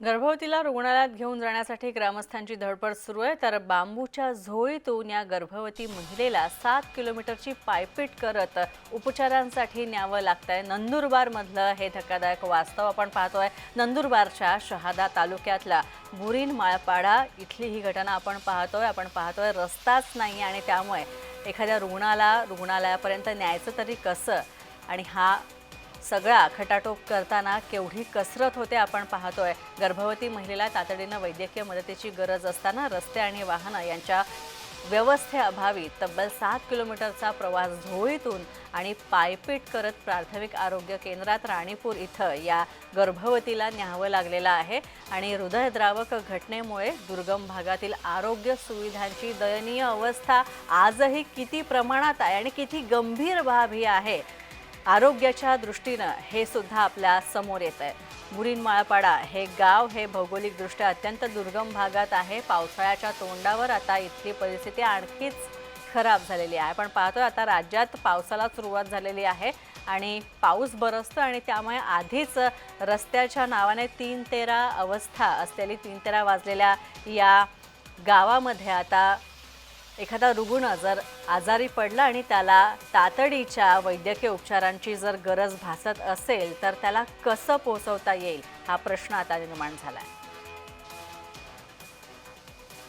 गर्भवतीला रुग्णालयात घेऊन जाण्यासाठी ग्रामस्थांची धडपड सुरू आहे तर बांबूच्या झोळीतून या गर्भवती महिलेला सात किलोमीटरची पायपीट करत उपचारांसाठी न्यावं लागतंय. नंदुरबारमधलं हे धक्कादायक वास्तव आपण पाहतोय. नंदुरबारच्या शहादा तालुक्यातला बुरीन माळपाडा इथली ही घटना आपण पाहतोय. आपण पाहतोय रस्ताच नाही आणि त्यामुळे एखाद्या रुग्णाला रुग्णालयापर्यंत न्यायचं तरी कसं? आणि हा सगळा खटाटोप करताना केवढी कसरत होते आपण पाहतोय. गर्भवती महिलेला तातडीनं वैद्यकीय मदतीची गरज असताना रस्ते आणि वाहनं यांच्या व्यवस्थेअभावी तब्बल सात किलोमीटरचा प्रवास झोळीतून आणि पायपीट करत प्राथमिक आरोग्य केंद्रात राणीपूर इथं या गर्भवतीला न्यावं लागलेलं आहे आणि हृदयद्रावक घटनेमुळे दुर्गम भागातील आरोग्य सुविधांची दयनीय अवस्था आजही किती प्रमाणात आहे आणि किती गंभीर बाब ही आहे. आरोग्याच्या दृष्टीनं हे सुद्धा आपल्यासमोर येत आहे. मुरीनमाळपाडा हे गाव हे भौगोलिकदृष्ट्या अत्यंत दुर्गम भागात आहे. पावसाळ्याच्या तोंडावर आता इथली परिस्थिती आणखीच खराब झालेली आहे. आपण पाहतोय आता राज्यात पावसाला सुरुवात झालेली आहे आणि पाऊस बरसतो आणि त्यामुळे आधीच रस्त्याच्या नावाने तीन तेरा अवस्था असलेली तीन तेरा वाजलेल्या या गावामध्ये आता एखादा रुग्ण जर आजारी पडला आणि त्याला तातडीच्या वैद्यकीय उपचारांची जर गरज भासत असेल तर त्याला कसं पोहोचवता येईल? हा प्रश्न आता निर्माण झाला आहे